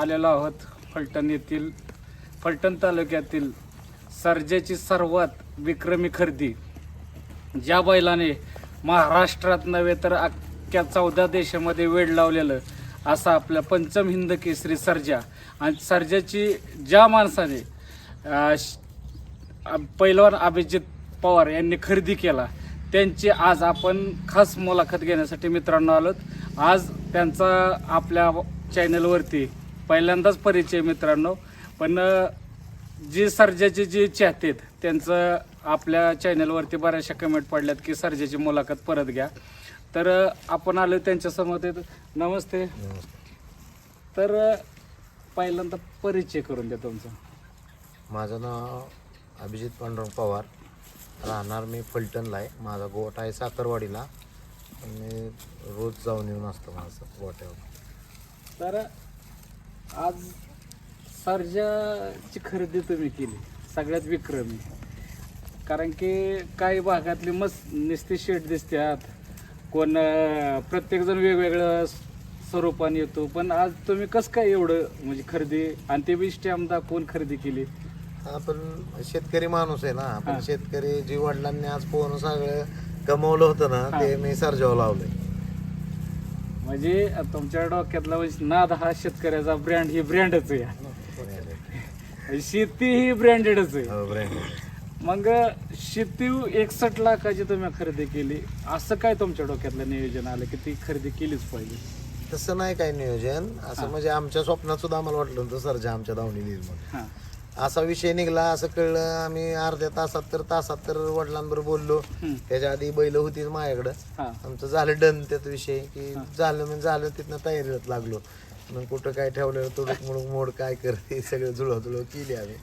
आलेलो आहोत फलटण येथील फलटण तालुक्यातील सर्जेची सर्वात विक्रमी खरेदी. ज्या बैलाने महाराष्ट्रात नव्हे तर अख्ख्या चौदा देशामध्ये वेळ लावलेलं असा आपल्या पंचम हिंद केसरी सर्जा. आणि सर्जाची ज्या माणसाने पैलवान अभिजित पवार यांनी खरेदी केला त्यांची आज आपण खास मुलाखत घेण्यासाठी मित्रांनो आलोत. आज त्यांचा आपल्या चॅनलवरती पहिल्यांदाच परिचय मित्रांनो. पण जी सर्जाचे जे चाहते आहेत त्यांचं आपल्या चॅनलवरती बऱ्याचशा कमेंट पडल्यात की सर्जाची मुलाखत परत घ्या. तर आपण आलो त्यांच्यासमोर ते नमस्ते. तर पहिल्यांदा परिचय करून द्या तुमचा. माझं नाव अभिजित पांडुरंग पवार. राहणार मी फलटणला आहे. माझा गोट आहे साखरवाडीला. मी रोज जाऊन येऊन असतो माझं गोट्यावर. तर आज सर्जाची खरेदी तुम्ही केली सगळ्यात विक्रमी. कारण की काही भागातली मस्त निस्ती शेट दिसतात कोण प्रत्येकजण वेगवेगळं स्वरूपाने येतो. पण आज तुम्ही कसं काय एवढं म्हणजे खरेदी आणि ते बी स्टॅम्प दाखवून खरेदी केली? आपण शेतकरी माणूस आहे ना. आपण शेतकरी जी वडिलांनी आज पोहून सगळं कमवलं होतं ना ते मी सर्जावर लावलंय. म्हणजे तुमच्या डोक्यातला म्हणजे नाद हा शेतकऱ्याचा ब्रँड ही ब्रँडच आहे. शेती ही ब्रँडेडच आहे. हो. मग शेती एकसष्ट लाखाची तुम्ही खरेदी केली. असं काय तुमच्या डोक्यातलं नियोजन आलं की ती खरेदी केलीच पाहिजे? तसं नाही काय नियोजन. असं म्हणजे आमच्या स्वप्नात सुद्धा आम्हाला वाटलं होतं सर्जा आमच्या धावणी हा. असा विषय निघला असं कळलं आम्ही अर्ध्या तासात तर तासात तर वडिलांबरोबर बोललो. त्याच्या आधी बैल होतीच माझ्याकडं. आमचं झालं डन त्यात विषय की झालं म्हणजे झालं तिथनं तयारीत लागलो. मग कुठं काय ठेवलं तुडक मुडक मोड काय करते सगळं जुळव जुळव केली आम्ही.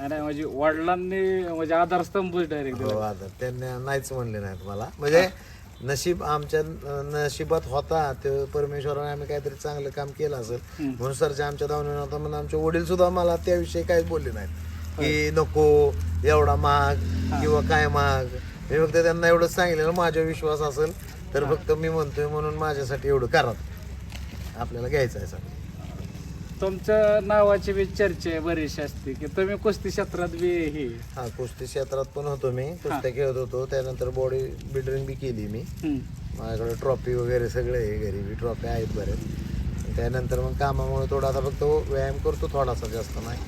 म्हणजे वडिलांनी म्हणजे आधारस्तंभ डायरेक्ट हो आता त्यांना नाहीच म्हणले नाहीत मला. म्हणजे नशीब आमच्या नशिबात होता. ते परमेश्वराने आम्ही काहीतरी चांगलं काम केलं असेल. म्हणून सरच्या आमच्या धावणे नव्हता. म्हणून आमचे वडील सुद्धा मला त्याविषयी काहीच बोलले नाहीत. की नको एवढा महाग किंवा काय महाग. मी फक्त त्यांना एवढंच सांगितलेलं. माझा विश्वास असेल तर फक्त मी म्हणतोय म्हणून माझ्यासाठी एवढं करा. आपल्याला घ्यायचं आहे सगळं. तुमच्या नावाची बी चर्चा आहे बरीचशी असते की तुम्ही कुस्ती क्षेत्रात बी हे. हा कुस्ती क्षेत्रात पण होतो मी. कुस्त्या खेळत होतो. त्यानंतर बॉडी बिल्डरिंग बी केली मी. हम्म. माझ्याकडे ट्रॉफी वगैरे सगळे आहे घरी. बी ट्रॉफी आहेत बरेच. त्यानंतर मग कामामुळे थोडा आता फक्त व्यायाम करतो थोडासा जास्त नाही.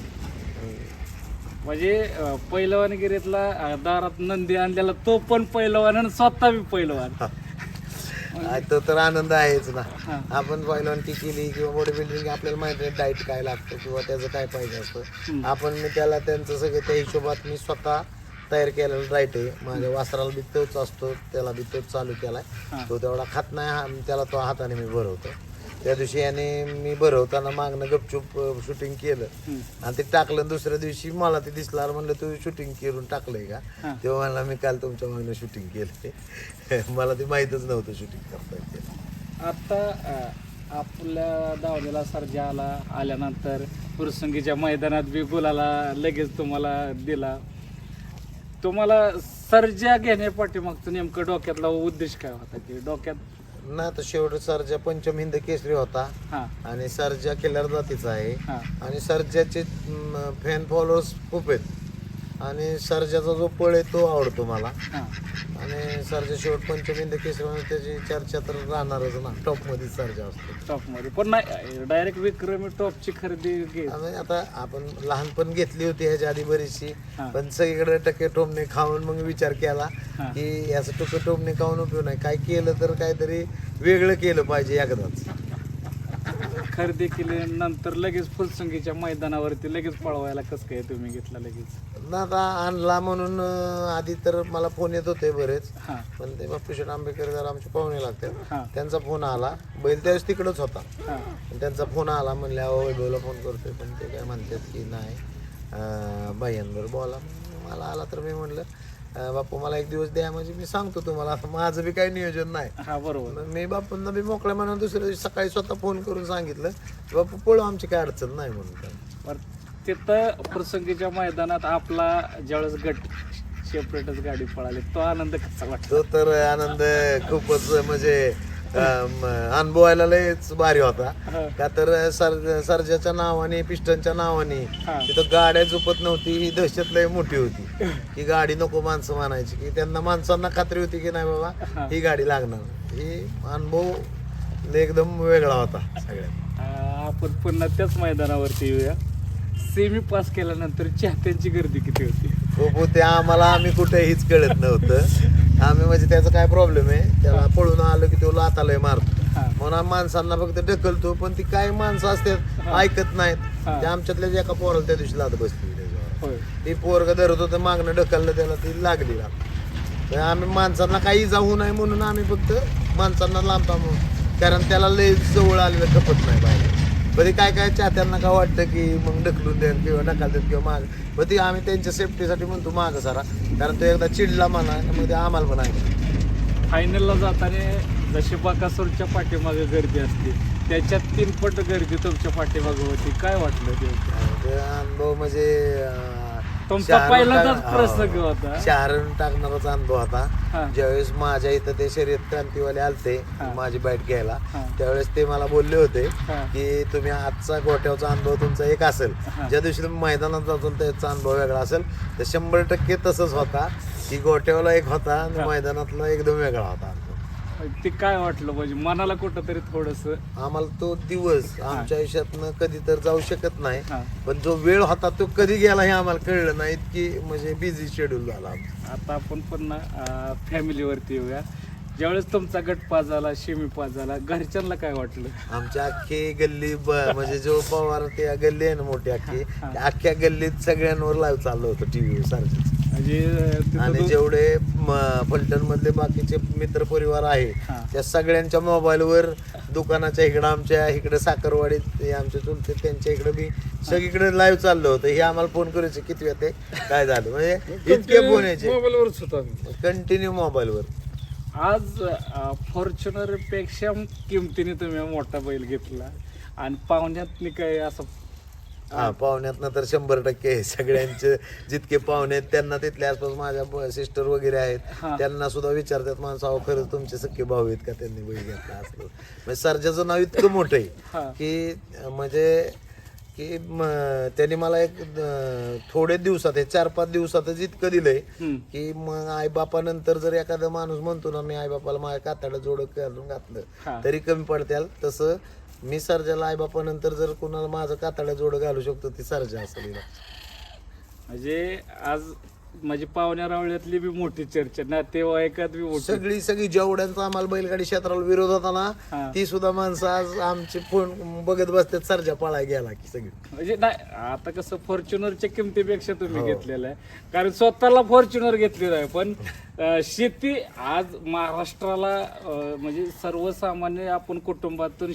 म्हणजे अं, पैलवानगिरीतला अं, दारात नंदी आणलेला तो पण पैलवान आणि स्वतः बी पैलवान. आ, तो तर आनंद आहेच ना. हा. आपण पहिलवानकी केली किंवा बॉडी बिल्डिंग आपल्याला माहिती आहे डाईट काय लागतं किंवा त्याचं काय पाहिजे असतं. आपण मी त्याला त्यांचं सगळं त्या हिशोबात मी स्वतः तयार केलेलं डाईट आहे. माझ्या वासराला बी तोच असतो त्याला बी तोच चालू केलाय. हा. तो तेवढा खात नाही हा- त्याला तो हाताने मी भरवतो. त्या दिवशी याने मी भरवताना मागणं गपचूप शूटिंग केलं. आणि ते टाकलं दुसऱ्या दिवशी मला ते दिसलं म्हणलं तू शूटिंग करून टाकलंय. का? तेव्हा म्हणला मी काल तुमच्या मागणं शूटिंग केलंय. मला ते माहीतच नव्हतं शूटिंग करता येते आता आपल्या दावलेला सर्जा आला आल्यानंतर पुरसंगीच्या मैदानात बी गुलाला लगेच तुम्हाला दिला. तुम्हाला सर्जा घेण्यापाठी मग नेमकं डोक्यातला उद्देश काय होता की डोक्यात ना तर शेवट सरजा पंचम हिंद केसरी होता. हा. आणि सरजा किल्लार जातीचा आहे. हा. आणि सरजाचे फॅन फॉलोअर्स खूप आहेत. आणि सरजाचा जो पळ आहे तो आवडतो मला. आणि सरजा शेवट पंचम हिंद केसरी त्याची चर्चा तर राहणारच ना. टॉपमध्ये सरजा असतो. टॉपमध्ये. पण नाही डायरेक्ट विक्रमी टॉपची खरेदी घे आणि आता आपण लहानपण घेतली होती ह्याच्या आधी बरीचशी. हा. पण सगळीकडे टक्के टोमणे खाऊन मग विचार केला हा. की याचं टुकं टोमणे खाऊन उपयोग नाही. काय केलं तर काहीतरी वेगळं केलं पाहिजे एकदाच. खरेदी केली नंतर लगेच फुलसंगीच्या मैदानावरती लगेच पळवायला कसं काय तुम्ही घेतला लगेच? आता आणला म्हणून अं, आधी तर मला फोन येत होते बरेच. हा. पण ते बापूशेठ आंबेकर जरा आमचे पाहुणे लागतात. हा. त्यांचा फोन आला. बैल त्यावेळेस तिकडच होता. हा. आणि त्यांचा फोन आला म्हणले अहो वैभवला फोन करतोय. पण ते काय म्हणतात की नाही अं, बाह्यांवर बोला. मग मला आला तर मी म्हणलं बापू मला एक दिवस द्या म्हणजे मी सांगतो तुम्हाला माझं बी काही नियोजन नाही. हा बरोबर. मी बापूंना बी मोकळ्या म्हणून दुसऱ्या दिवशी सकाळी स्वतः फोन करून सांगितलं बापू पळू आमची काय अडचण नाही म्हणून. बरं तिथं प्रसंगीच्या मैदानात आपला ज्यावेळेस गट सेपरेटच गाडी पळाली तो आनंद कसा वाटतो तो तर आनंद खूपच म्हणजे अनुभवायला लयच भारी होता. हा. का तर सर सर्जाच्या नावाने पिस्टनच्या नावाने हा. तिथं गाड्या झोपत नव्हती ही दहशत लय मोठी होती. की गाडी नको माणसं म्हणायची की त्यांना माणसांना खात्री होती की नाही बाबा ही. गाडी लागणार. ही अनुभव एकदम वेगळा होता सगळ्यात. आपण पुन्हा त्याच मैदानावरती येऊया. सेमी पास केल्यानंतर चाहत्यांची गर्दी किती होती? खूप होते. आम्हाला आम्ही कुठेहीच कळत नव्हतं. आम्ही म्हणजे त्याचा काय प्रॉब्लेम आहे? त्याला पळून आलो की तो लातालय मारतो. म्हणून माणसांना फक्त ढकलतो पण ती काही माणसं असतात ऐकत नाहीत. त्या आमच्यातल्या एका पोराला त्या दिवशी लात बसली ती पोरग धरत होतं मागणं ढकललं त्याला ती लागली. तर आम्ही माणसांना काही जाऊ नये म्हणून आम्ही फक्त माणसांना लांबता म्हणून कारण त्याला लय जवळ आलेलं खपत नाही बाहेर. कधी काय काय चाहत्यांना काय वाटतं की मग ढकलून द्या किंवा ढकलतात किंवा माग? मग ती आम्ही त्यांच्या सेफ्टीसाठी म्हणतो मागं सारा कारण तो एकदा चिडला म्हणा मग ते आम्हाला पण आहे. फायनलला जाताना जशी बाकासूरच्या पाठीमागे गर्दी असते त्याच्यात तीन पट गर्दी तुमच्या पाठीमागे होती. काय वाटलं ते? अनुभव म्हणजे तुमचा टाक- प्रसंग हो. होता. टाकणाराच अनुभव हा. होता ज्यावेळेस माझ्या इथं ते शर्यत क्रांतीवाले आलते हा. माझी बाईट घ्यायला हा. त्यावेळेस ते मला बोलले होते हा. की तुम्ही आजचा गोट्याचा अनुभव तुमचा एक असेल हा. ज्या दिवशी तुम्ही मैदानात जातो त्याचा अनुभव वेगळा असेल तर शंभर टक्के तसंच होता की गोट्यावाला एक होता आणि. मैदानातला एकदम वेगळा होता ते काय वाटलं म्हणजे मनाला कुठं तरी थोडस? आम्हाला तो दिवस आमच्या आयुष्यातनं कधी तर जाऊ शकत नाही. हा. पण जो वेळ होता तो कधी गेला हे आम्हाला कळलं नाही. इतकी म्हणजे बिझी शेड्यूल झाला आमचा. आता आपण पुन्हा फॅमिलीवरती येऊया. ज्यावेळेस तुमचा गट पास झाला शेमी पास झाला घरच्यांना काय वाटलं? आमच्या अख्खी गल्ली ब- म्हणजे जो पवार ते गल्ली आहे ना मोठी अख्खी. त्या अख्ख्या गल्लीत सगळ्यांवर लाईव्ह चाललं होतं टीव्ही सारखं अं, आणि तो- जेवढे फलटण मधले बाकीचे मित्र परिवार आहे. त्या सगळ्यांच्या मोबाईलवर दुकानाच्या इकडं आमच्या इकडे साखरवाडीत ते आमचे चुलते त्यांच्या इकडे बी सगळीकडे लाईव्ह चाललं होतं. हे आम्हाला फोन करायचे किती ते काय झालं? म्हणजे इतके फोन यायचे. मोबाईलवरच होतो कंटिन्यू मोबाईलवर आज फॉर्च्युनरपेक्षा किमतीने तुम्ही मोठा बैल घेतला. आणि पाहुण्यात काय असं हा पाहुण्यातनं तर शंभर टक्के आहे. सगळ्यांचे जितके पाहुणे आहेत त्यांना तिथल्या आसपास माझ्या सिस्टर वगैरे आहेत. त्यांना सुद्धा विचारतात माणसं अहो खरंच तुमचे सख्खे भाऊ आहेत का त्यांनी बैल घेतला असलं म्हणजे सर्जाचं नाव इतकं मोठं. आहे की म्हणजे की त्यांनी मला एक थोडे दिवसात हे चार पाच दिवसातच इतकं दिलंय. की मग आई बापानंतर जर एखादा माणूस म्हणतो ना मी आई बापाला माझ्या कातडं जोड घालून. घातलं तरी कमी पडत्याल तसं मी सर्जाला आईबापानंतर जर कोणाला माझं कातड्या जोड घालू शकतो ती सर्जा असेल म्हणजे आज माझी पाहुण्या रावळ्यातली बी मोठी चर्चा नातेवाईकात बी मोठी सगळी सगळी जेवढ्यांचा आम्हाला बैलगाडी क्षेत्राला विरोध होता हा. ना ती सुद्धा माणसं आज आमचे फोन बघत बसतात सर्जा पळाय गेला की सगळी म्हणजे नाही आता कसं फॉर्च्युनरच्या किमतीपेक्षा तुम्ही हो. घेतलेलं आहे कारण स्वतःला फॉर्च्युनर घेतलेलं आहे पण अं, शेती आज महाराष्ट्राला अं, म्हणजे सर्वसामान्य आपण कुटुंबातून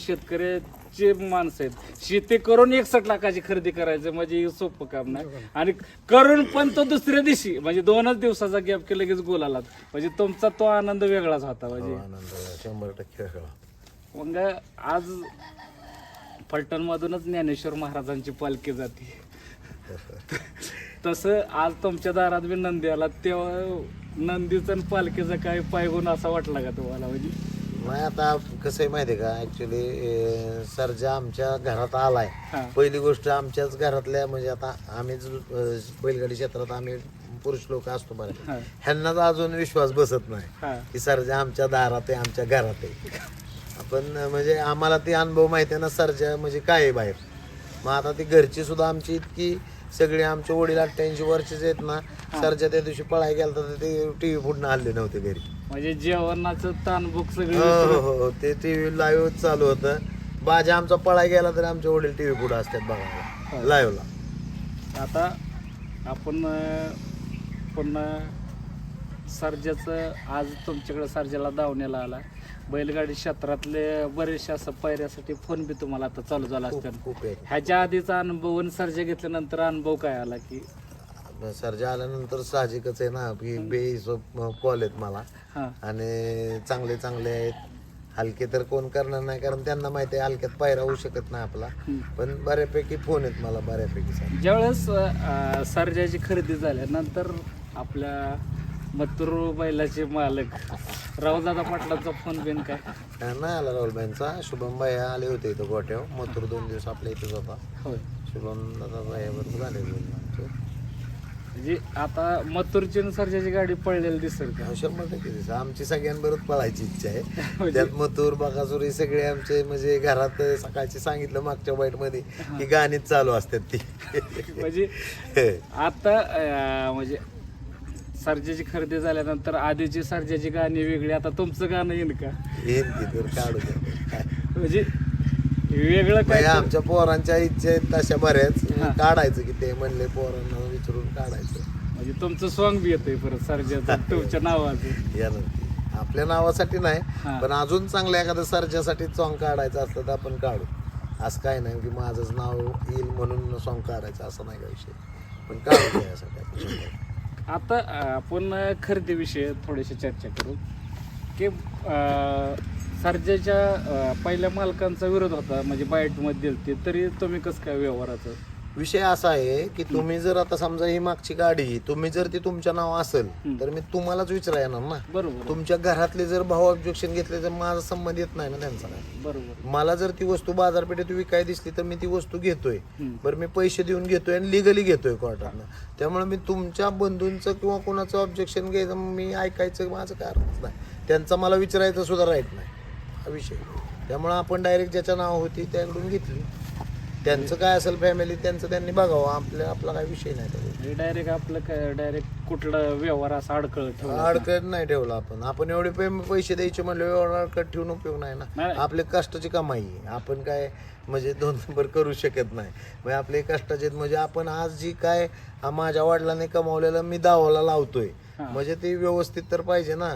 शेतकऱ्याचे माणसं आहेत शेती करून एकसठ लाखाची खरेदी करायचं म्हणजे हे सोपं काम नाही. आणि करून पण तो दुसऱ्या दिवशी म्हणजे दोनच दिवसाचा गॅप की लगेच गोलाला म्हणजे तुमचा तो आनंद वेगळाच होता म्हणजे. आनंद शंभर टक्के वेगळा. मग आज फलटण मधूनच ज्ञानेश्वर महाराजांची पालखी जाते. तसं आज तुमच्या दारात बी नंदी आला तेव्हा नंदीचं आणि पालखीचं काय पायगुण असा वाटला का तुम्हाला म्हणजे? नाही आता कसं आहे माहिती का? ऍक्च्युली सर्जा आमच्या घरात आलाय हा. पहिली गोष्ट आमच्याच घरातल्या म्हणजे आता आम्ही बैलगाडी क्षेत्रात आम्ही पुरुष लोक असतो बरं. हा. ह्यांनाच अजून विश्वास बसत नाही हा. की सर्जा आमच्या दारात आहे आमच्या घरात आहे. आपण अं, म्हणजे आम्हाला ती अनुभव माहिती आहे ना सर्जा म्हणजे काय आहे बाहेर. मग आता ती घरची सुद्धा आमची इतकी सगळे आमचे वडील अठ्ठ्याऐंशी वर्षाचे आहेत ना सर्जा त्या दिवशी पळाय गेला तर ते टी व्ही फुटणं आले नव्हते घरी. म्हणजे जेवणाचं ताणभूक सगळी हो हो हो ते टी व्ही लाईव्ह चालू होतं. बाजा आमचा पळाय गेला तरी आमचे वडील टी व्ही पुढे असतात बघायला लाईव्हला आता आपण अं, पुन्हा सर्जाचं आज तुमच्याकडे सर्जाला धावण्याला आला. बैलगाडी क्षेत्रातले बरेचसे असं पायऱ्यासाठी फोन बी तुम्हाला आता चालू झाला खूप असतात खूप आहे. ह्याच्या आधीचा अनुभव आणि सर्जा घेतल्यानंतर अनुभव काय आला की? सर्जा आल्यानंतर साहजिकच आहे ना की बेहिशोब कॉल आहेत मला. हा. आणि चांगले चांगले आहेत. हलके तर कोण करणार नाही कारण त्यांना माहिती आहे हलक्यात पायरा होऊ शकत नाही आपला. हम्म. पण बऱ्यापैकी फोन आहेत मला बऱ्यापैकी सारे. ज्यावेळेस अं, सर्जाची खरेदी झाल्यानंतर आपल्या मथुर बैलाचे मालक. रावदादा पाटलांचा फोन बिन काय? नाही आला राहुलबाईंचा. शुभम भाई आले होते इथं गोट्याव मथुर दोन दिवस आपल्या इथेच होता होय. शुभम दादा भाईबरोबर झाले आमचं. म्हणजे आता आणि सर्जाची गाडी पडलेली दिसेल का? हा, शंभर टक्के दिसं. आमची सगळ्यांबरोबर पळायची इच्छा आहे. म्हणजे? त्यात मथुर बकासूर हे सगळे आमचे म्हणजे घरात सकाळची सांगितलं मागच्या बाईटमध्ये की गाणीच चालू असतात ती. म्हणजे आता अं, म्हणजे सर्जाची खरेदी झाल्यानंतर आधीची सर्जाची गाणी वेगळी आता तुमचं गाणं येईन का येईन ती तर काढू. म्हणजे वेगळं काय आमच्या पोरांच्या इच्छा आहेत तशा बऱ्याच हा. काढायचं की ते म्हणले पोरांना विचारून काढायचं म्हणजे तुमचं सॉंग बी येतंय परत सर्जाचं तुमच्या नावाचं. आपल्या नावासाठी हा. नाही पण अजून चांगल्या एखाद्या सर्जासाठी सॉंग काढायचं असलं तर आपण काढू असं काय नाही की माझंच नाव येईल म्हणून सॉंग काढायचं असं नाही का विषय पण काढू द्या यासाठी आपण. आता आपण खरेदीविषयी थोडीशी चर्चा करू. की अं, सर्जाच्या पहिल्या मालकांचा विरोध होता म्हणजे बाईटमध्ये दिलते तरी तुम्ही कसं काय व्यवहाराचं विषय असा आहे की तुम्ही जर आता समजा ही मागची गाडी तुम्ही जर ती तुमच्या नाव असेल. तर मी तुम्हालाच विचारा येणार ना. बरोबर. तुमच्या घरातले जर भाऊ ऑब्जेक्शन घेतले तर माझा संबंध येत नाही ना त्यांचा. बरोबर. मला जर ती वस्तू बाजारपेठेत विकाय दिसली तर मी ती वस्तू घेतोय. बरं मी पैसे देऊन घेतोय आणि लिगली घेतोय कोर्टातनं. त्यामुळे मी तुमच्या बंधूंचं किंवा कोणाचं ऑब्जेक्शन घ्यायचं मी ऐकायचं माझं कारणच नाही. त्यांचा मला विचारायचं सुद्धा राईट नाही. हा विषय. त्यामुळे आपण डायरेक्ट ज्याच्या नाव होती त्याकडून घेतली. त्यांचं काय असेल फॅमिली त्यांचं त्यांनी बघावं आपल्या आपला काय विषय नाही त्याच्यात. डायरेक्ट आपलं काय डायरेक्ट कुठला व्यवहार असा अडकळ अडकत नाही ठेवला आपण आपण एवढे पे- पैसे द्यायचे म्हणले अडकत ठेवून उपयोग नाही ना नाही. आपले कष्टाची कमाई आहे. आपण काय म्हणजे दोन नंबर करू शकत नाही म्हणजे आपले कष्टाचे आहेत. म्हणजे आपण आज जी काय आ, माझ्या वडिलांनी कमावलेलं मी दावाला लावतोय. म्हणजे ते व्यवस्थित तर पाहिजे ना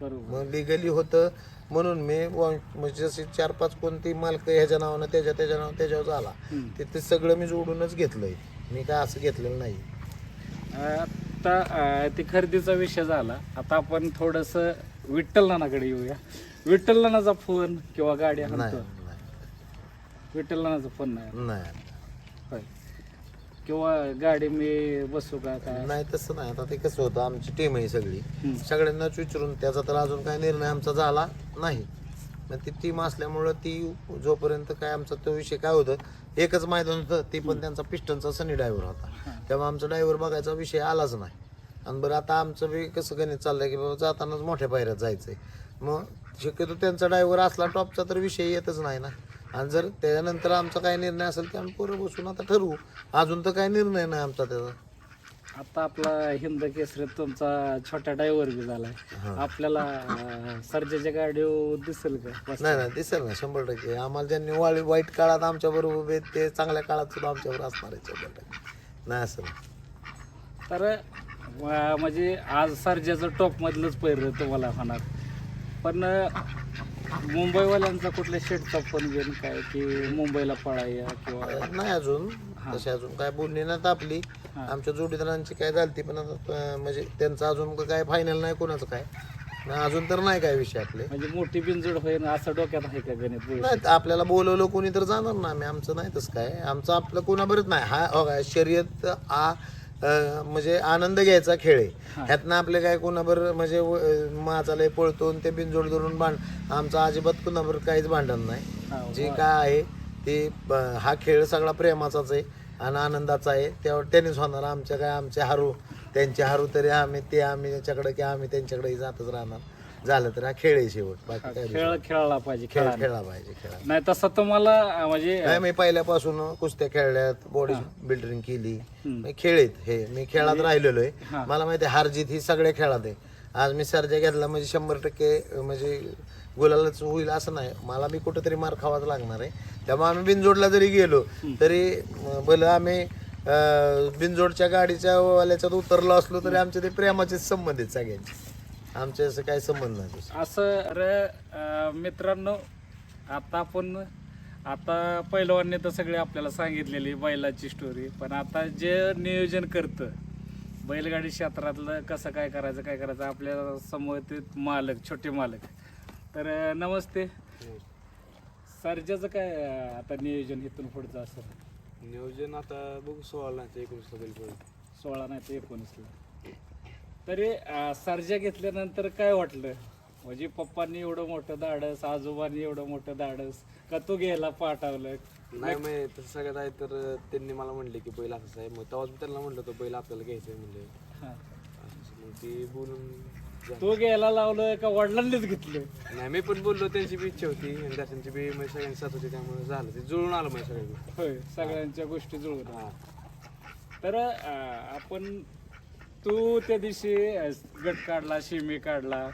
बरोबर मग लिगली होतं म्हणून मी व- म्हणजे जसे चार पाच कोणती मालक ह्याच्या नावानं त्याच्या त्याच्या नावानं त्याच्यावर झाला. ते ते सगळं मी जोडूनच घेतलंय. मी काय असं घेतलेलं नाही. आता ते खरेदीचा विषय झाला. आता आपण थोडस विठ्ठल नानाकडे येऊया. विठ्ठल नानाचा फोन किंवा गाडी. विठ्ठल नानाचा फोन नाही. किंवा गाडी मी बसू का काय? नाही तसं नाही. आता ते कसं होतं आमची टीम आहे सगळी. हम्म. सगळ्यांनाच विचारून त्याचा तर अजून काय निर्णय आमचा झाला नाही. मग ती टीम असल्यामुळं ती जोपर्यंत काय आमचा तो विषय काय होतं एकच मैदान होतं ती पण त्यांचा पिस्टनचा सनी ड्रायव्हर होता. तेव्हा आमचा ड्रायव्हर बघायचा विषय आलाच नाही. आणि बरं आता आमचं बी कसं गणित चाललंय की बाबा जातानाच मोठ्या पायऱ्यात जायचंय. मग शक्यतो त्यांचा ड्रायव्हर असला टॉपचा तर विषय येतच नाही ना. आणि जर त्याच्यानंतर आमचा काय निर्णय असेल की आम्ही पोरं बसून आता ठरवू. अजून तर काय निर्णय नाही आमचा त्याचा. आता आपला हिंद केसरीत तुमचा छोटा ड्रायव्हर बी झालाय. आपल्याला अं, सर्जाच्या गाडीवर दिसेल का? बस- नाही नाही दिसेल ना शंभर टक्के. आम्हाला ज्यांनी वाईट वाईट काळात आमच्या बरोबर आहेत ते चांगल्या काळात सुद्धा आमच्यावर असणार आहे शंभर टक्के. नाही असं नाही. तर अं, म्हणजे आज सर्जाचं टॉप मधलंच पैर तुम्हाला होणार. पण अं, मुंबईवाल्यांचा कुठल्या शेटचा फोन घेऊन काय की मुंबईला पळाया किंवा नाही अजून. तशी अजून काय बोलणी नाही आपली. आमच्या जोडीदारांची काय झालती पण आता म्हणजे त्यांचं अजून काय फायनल नाही कोणाचं काय. नाही, अजून तर नाही काय विषय आपले. म्हणजे मोठी बिनजोड होईल असं डोक्यात आहे का गणित नाही आपल्याला बोलवलं कोणी तर जाणार ना आम्ही. आमचं नाही तसं काय. आमचं आपलं कोणाबरोबर नाही. हा हो काय, शर्यत आ म्हणजे आनंद घ्यायचा खेळ आहे. ह्यातनं आपले काय कोणाबरोबर म्हणजे व- अं, माझा लय पळतो ते बिनजोड धरून भांड आमचं अजिबात कोणाबरोबर काहीच भांडण नाही. जे काय आहे ते हा खेळ सगळा प्रेमाचाच आहे आणि आनंदाचा आहे. त्यावर टेनिस होणार आमच्या काय आमचे हारू त्यांचे हारू तरी आम्ही ते आम्ही त्याच्याकडे की आम्ही त्यांच्याकडे जातच राहणार. झालं तर हा खेळ आहे शेवट. बाकी काय खेळ खेळला पाहिजे खेळ खेळा खेळला पाहिजे खेळा नाही तसं तुम्हाला अं, म्हणजे मी पहिल्यापासून कुस्त्या खेळल्यात बॉडी बिल्डरिंग केली. हम्म. मी खेळीत हे. मी खेळात राहिलेलो हा. आहे मला माहिती आहे हार जीत ही सगळ्या खेळात आहे. आज मी सर्जा घेतला म्हणजे शंभर टक्के म्हणजे गुलालच होईल असं नाही. मला बी कुठेतरी मार खावाच लागणार आहे. त्यामुळे आम्ही बिनजोडला जरी गेलो तरी अं, भलं आम्ही अं, बिनजोडच्या गाडीच्या वाल्याच्यात उतरलो असलो तरी आमचे ते प्रेमाचेच संबंध आहेत सगळ्यांचे. आमचे असं काही संबंध नाही दुसरे. असं रे अं, मित्रांनो आता आपण आता पहिलवानने तर सगळे आपल्याला सांगितलेली बैलाची स्टोरी पण आता जे नियोजन करतं बैलगाडी क्षेत्रातलं कसं काय करायचं काय करायचं आपल्यासमोर मालक छोटे मालक. तर अं, नमस्ते. सर्जाचं काय अं, आता नियोजन इथून पुढचं असं? नियोजन आता बघू सोळा नाही तर एकोणीसला बैल पडेल. सोळा नाही तर एकोणीसला. तरी सर्जा घेतल्यानंतर काय वाटलं? म्हणजे पप्पांनी एवढं मोठं धाडस आजोबांनी एवढं मोठं धाडस का तू घ्यायला पाठवलं? नाही मग तसं सगळ्यात आहे तर त्यांनी मला म्हणले की बैल असं आहे. मग तेव्हाच मी त्यांना म्हणलं होतं बैल आपल्याला घ्यायचं म्हणले. हा. मग ते बोलून झालं. तू घ्यायला लावलं का वडिलांनीच घेतलं? नाही मी पण बोललो त्यांची बी इच्छा होती आणि दर्शनची बी म्हणजे सगळ्यांची साथ होती त्यामुळे झालं. ते जुळून आलं म्हणजे सगळं होय सगळ्यांच्या गोष्टी जुळवत हा. तर अं, आपण तू त्या दिवशी गट काढला शिमी काढला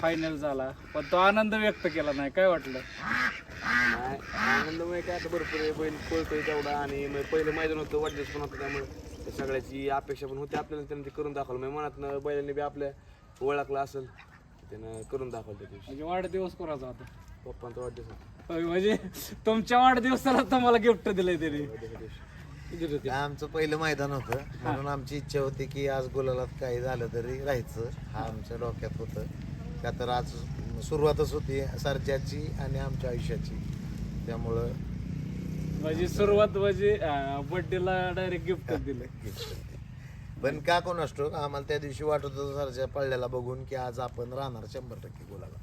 फायनल झाला. पण तो आनंद व्यक्त केला नाही. काय वाटलं? नाही आनंदमय काय आता भरपूर आहे. बैल पळतोय तेवढा आणि मग पहिलं मैदान होतं वाटलेस पण होतं त्यामुळे. त्या सगळ्याची अपेक्षा पण होती आपल्याला त्यांनी ते करून दाखवलं. म्हणजे मनातनं बैलांनी बी आपल्या ओळखला असेल त्यानं करून दाखवलं त्या दिवशी. म्हणजे वाढदिवस कोणाचा होता? पप्पांचा वाढदिवस होता. होय, म्हणजे तुमच्या वाढदिवसाला तुम्हाला गिफ्ट दिलंय त्यांनी. त्या दिवशी आमचं पहिलं मैदान होतं. म्हणून आमची इच्छा होती की आज गुलालात काही झालं तरी राहायचं. हा आमच्या डोक्यात होतं. का तर आज सुरुवातच होती सर्जाची आणि आमच्या आयुष्याची. त्यामुळं म्हणजे सुरुवात म्हणजे बर्थडेला डायरेक्ट गिफ्ट दिलं. पण का कोण असतो? आम्हाला त्या दिवशी वाटत होतं सरच्या पडल्याला बघून की आज आपण राहणार शंभर टक्के गुलाला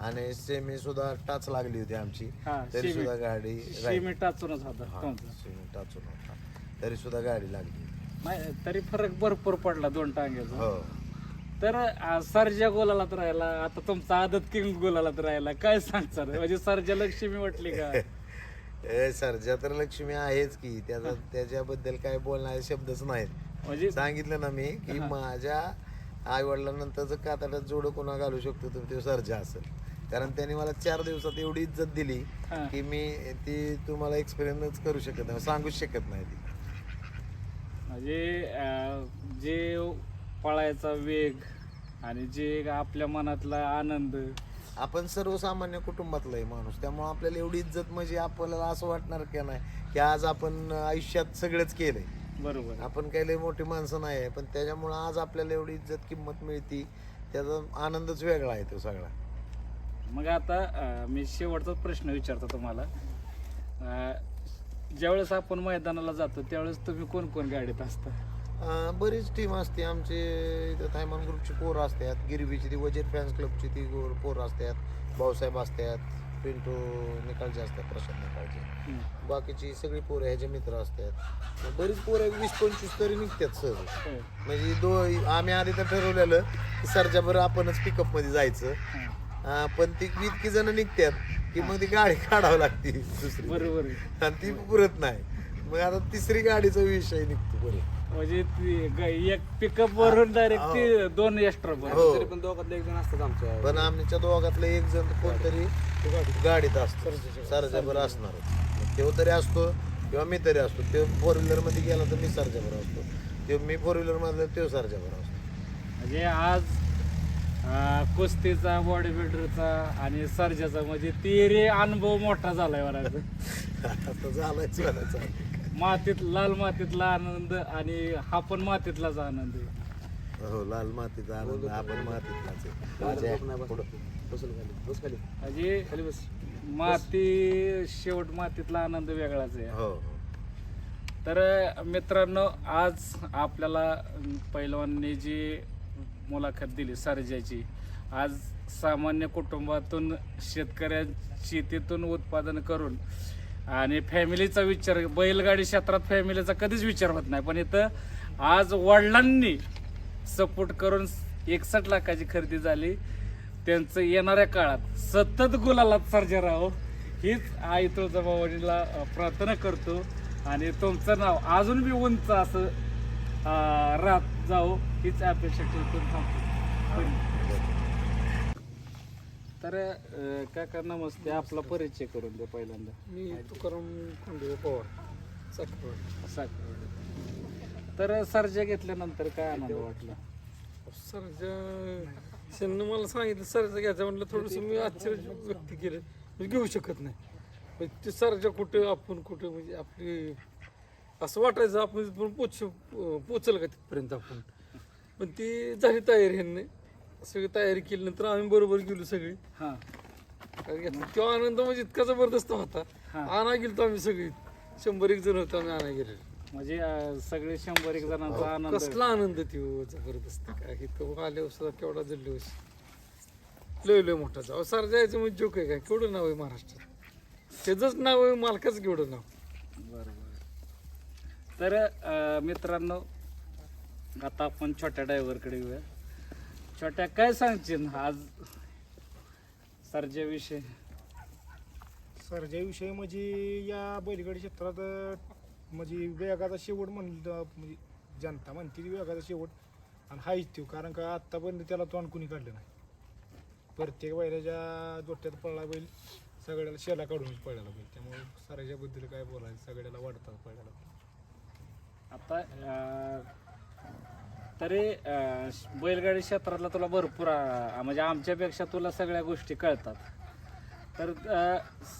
आणि सेमी सुद्धा टाच लागली होती आमची. तरी. सुद्धा गाडी टाचूनच होता सेमी टाचून होता. तरी सुद्धा गाडी लागली. नाही तरी फरक भरपूर पडला दोन टांग्याचा. हो. तर अं, सर्जा गोलालात राहिला आता तुमचा आदत किंग गोलालात राहिला. काय सांगता म्हणजे सर्जा लक्ष्मी वाटली का? ए सर्जा तर लक्ष्मी आहेच की त्याचा त्याच्याबद्दल काय बोलणारे शब्दच नाहीत. म्हणजे सांगितलं ना मी की माझ्या आई वडिलांनंतरच कातड्यात जोडं कोणा घालू शकतो तर ते सर्जा असेल. कारण त्यांनी मला चार दिवसात एवढी इज्जत दिली हा. की मी ती तुम्हाला एक्सपिरियन्स करू शकत नाही सांगूच शकत नाही ती. म्हणजे जे पळायचा वेग आणि जे आपल्या मनातला आनंद. आपण सर्वसामान्य कुटुंबातला आहे माणूस त्यामुळे आपल्याला एवढी इज्जत म्हणजे आपल्याला असं वाटणार की नाही की आज आपण आयुष्यात सगळंच केलंय. बरोबर. आपण काही लई मोठी माणसं नाही आहे पण त्याच्यामुळं आज आपल्याला एवढी इज्जत किंमत मिळती त्याचा आनंदच वेगळा आहे तो सगळा. मग आता मी शेवटचाच प्रश्न विचारतो तुम्हाला. ज्यावेळेस आपण मैदानाला जातो त्यावेळेस तुम्ही कोण कोण गाडीत असता? अं, बरीच टीम असते. आमचे इथं थायमान ग्रुपची पोरं असतात. गिरबीची ती वजीर फॅन्स क्लबची ती गो- पोरं असतात. भाऊसाहेब असतात. पिंटू निकालचे असतात प्रशांत निकालचे. हम्म. बाकीची सगळी पोरं ह्याचे मित्र असतात. मग बरीच पोरं वीस पंचवीस तरी निघतात सहज. होय. म्हणजे दो आम्ही आधी तर ठरवलेलं की सरच्या बरं आपणच पिकअपमध्ये जायचं. हा. अं, पण ती इतकी जण निघतात की मग ती गाडी काढावं लागते दुसरी. बरोबर. आहे आणि ती पुरत नाही. मग आता तिसरी गाडीचा विषय निघतो बरं. म्हणजे ती ग- एक पिकअप वरून डायरेक्ट ती दोन एक्स्ट्रा हो. तरी पण दोघातले एक जण असतात आमच्या. पण आमच्या दोघातलं एक जण कोणतरी गाडीत असतो. सरजाबर असणार. तो तरी असतो किंवा मी तरी असतो. तो फोर व्हीलरमध्ये गेला तर मी सरजाबर असतो. तो मी फोर व्हीलर मधला तो सरजाबर असतो. म्हणजे आज अं, कुस्तीचा बॉडी बिल्डरचा आणि सर्जाचा म्हणजे तिरे अनुभव मोठा झालाय म्हणायचं आता म्हणायचं मातीत लाल मातीतला आनंद आणि हा पण मातीतलाच आनंद आहे. हो लाल मातीचा आनंद आपण मातीतलाच आहे. बसून खाली बस खाली. म्हणजे खाली बस. माती शेवट मातीतला आनंद वेगळाच आहे. हो हो. तर मित्रांनो आज आपल्याला अं, पैलवाननी जी मुलाखत दिली सर्जाची. आज सामान्य कुटुंबातून शेतकऱ्या शेतीतून उत्पादन करून आणि फॅमिलीचा विचार बैलगाडी क्षेत्रात फॅमिलीचा कधीच विचार होत नाही. पण इथं आज वडिलांनी सपोर्ट करून एकसष्ट लाखाची खरेदी झाली. त्यांचं येणाऱ्या काळात सतत गुलालात सर्जा राहो हीच आई तुळजाभवानीला प्रार्थना करतो. आणि तुमचं नाव अजून बी उंच असं राहत जाओ हीच अपेक्षा ठेवतो थांबतो. तर अं, काका नमस्ते. आपला परिचय करून दे पहिल्यांदा. मी तुकाराम खंडे पवार तर सर्जा घेतल्यानंतर काय आनंद वाटला? सरच्या त्यांनी मला सांगितलं सरच्या घ्यायचं म्हटलं थोडंसं मी आश्चर्य व्यक्त केलं. म्हणजे घेऊ शकत नाही. म्हणजे ते सरच्या कुठं आपण कुठं म्हणजे आपली असं वाटायचं आपण इथपर्यंत पोच पोचल का तिथपर्यंत आपण? पण ती झाली तयारी ह्यांनी. सगळी तयारी केल्यानंतर आम्ही बरोबर गेलो सगळी. हां. तो आनंद म्हणजे इतका जबरदस्त होता. हा. आणा गेलो आम्ही सगळी. शंभर एक जण होतो आम्ही आणा गेलेलो. म्हणजे सगळे शंभर एक जणांचा आनंद कसला आनंद ती जबरदस्त काय. इथं आल्यावर सुद्धा केवढा जल्लोष. लय लय मोठा जाऊ सर जायचं म्हणजे जोक आहे काय? केवढं नाव आहे महाराष्ट्रात? त्याचंच नाव आहे मालकाच केवढं नाव? तर अं, मित्रांनो आता आपण छोट्या ड्रायव्हरकडे येऊया. छोट्या काय सांगशील आज सर्जेविषयी? सर्जाविषयी म्हणजे या बैलगाडी क्षेत्रात अं, म्हणजे वेगाचा शेवट म्हणलं म्हणजे जनता म्हणते की वेगाचा शेवट आणि हाच तो कारण का आत्तापर्यंत त्याला तोंड कुणी काढलं नाही. प्रत्येक बैलाच्या जोट्यात पळला बैल सगळ्याला शेला काढूनच पळायला बैल. त्यामुळे सराच्याबद्दल काय बोलायचं? सगळ्याला वाढतात पळायला. आता तरी बैलगाडी क्षेत्रातला तुला भरपूर म्हणजे आमच्यापेक्षा तुला सगळ्या गोष्टी कळतात. तर अं,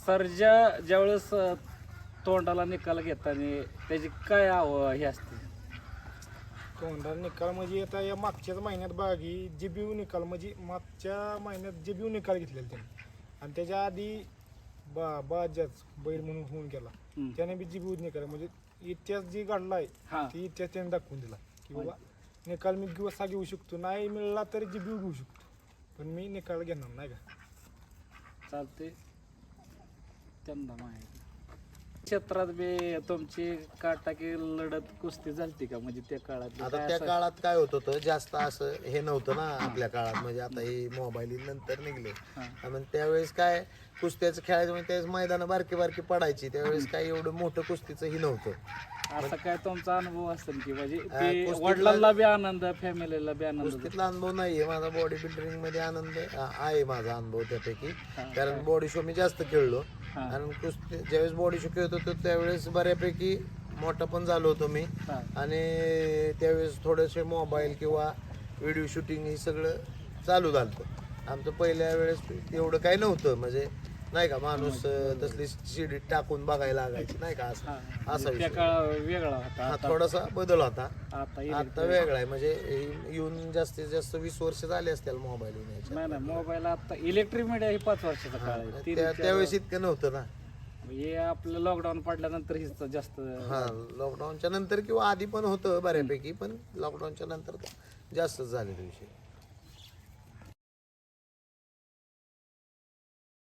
सर्जा ज्यावेळेस तोंडाला निकाल घेताना त्याची काय आव हे असते? तोंडाला निकाल म्हणजे आता या मागच्याच महिन्यात बागी जिबिव निकाल म्हणजे मागच्या महिन्यात जिबिव निकाल घेतलेला त्यांनी. आणि त्याच्या आधी बा बाजाच बैल म्हणून होऊन गेला. हम्म. त्याने बी जिबिव निकाल म्हणजे इतिहास जी घडला आहे हा. ती इतिहास त्याने दाखवून दिला. की बाबा निकाल मी असा घेऊ शकतो. नाही मिळाला तरी जिबिव घेऊ शकतो. पण मी निकाल घेणार नाही का? चालते त्यांना माहिती. क्षेत्रात बी तुमची काटाकी लढत कुस्ती झालती का? म्हणजे त्या काळात आता त्या काळात काय होत होतं? जास्त असं हे नव्हतं ना आपल्या काळात. म्हणजे आता हे मोबाईल नंतर निघले. आणि त्यावेळेस काय कुस्त्याचं खेळायचं म्हणजे त्यावेळेस मैदान बारकी बारकी पडायची. त्यावेळेस काय एवढं मोठं कुस्तीचं ही नव्हतं. असा काय तुमचा अनुभव असेल की म्हणजे ते वडिलांना बी आनंद फॅमिलीला बी आनंद कुस्तीतला अनुभव नाहीये. माझा बॉडी बिल्डिंगमध्ये आनंद आहे माझा अनुभव त्यापैकी. कारण बॉडी शो मी जास्त खेळलो. आणि कुस्ती ज्यावेळेस बॉडी शो खेळत होतो त्यावेळेस बऱ्यापैकी मोठा पण झालो होतो मी. हा. आणि त्यावेळेस थोडेसे मोबाईल किंवा व्हिडिओ शूटिंग हे सगळं चालू झालं आमचं पहिल्या वेळेस एवढं काही नव्हतं. म्हणजे नाही का माणूस अं, तसली शिडी टाकून बघायला लागायची नाही का असं? असा त्या विषय. काळ वेगळा होता हा थोडासा बदल होता. आता आता वेगळा आहे म्हणजे हे येऊन जास्तीत जास्त वीस वर्ष झाले असतील मोबाईल येऊन याच्या. नाही नाही मोबाईल आता इलेक्ट्रिक मीडिया ही पाच वर्षाचा काळ आहे तीन त्या- चार- त्यावेळेस इतकं नव्हतं ना. हे आपलं लॉकडाऊन पडल्यानंतर हिच जास्त हा लॉकडाऊनच्या नंतर किंवा आधी पण होतं बऱ्यापैकी पण लॉकडाऊनच्या नंतर तर जास्तच झालेला विषय.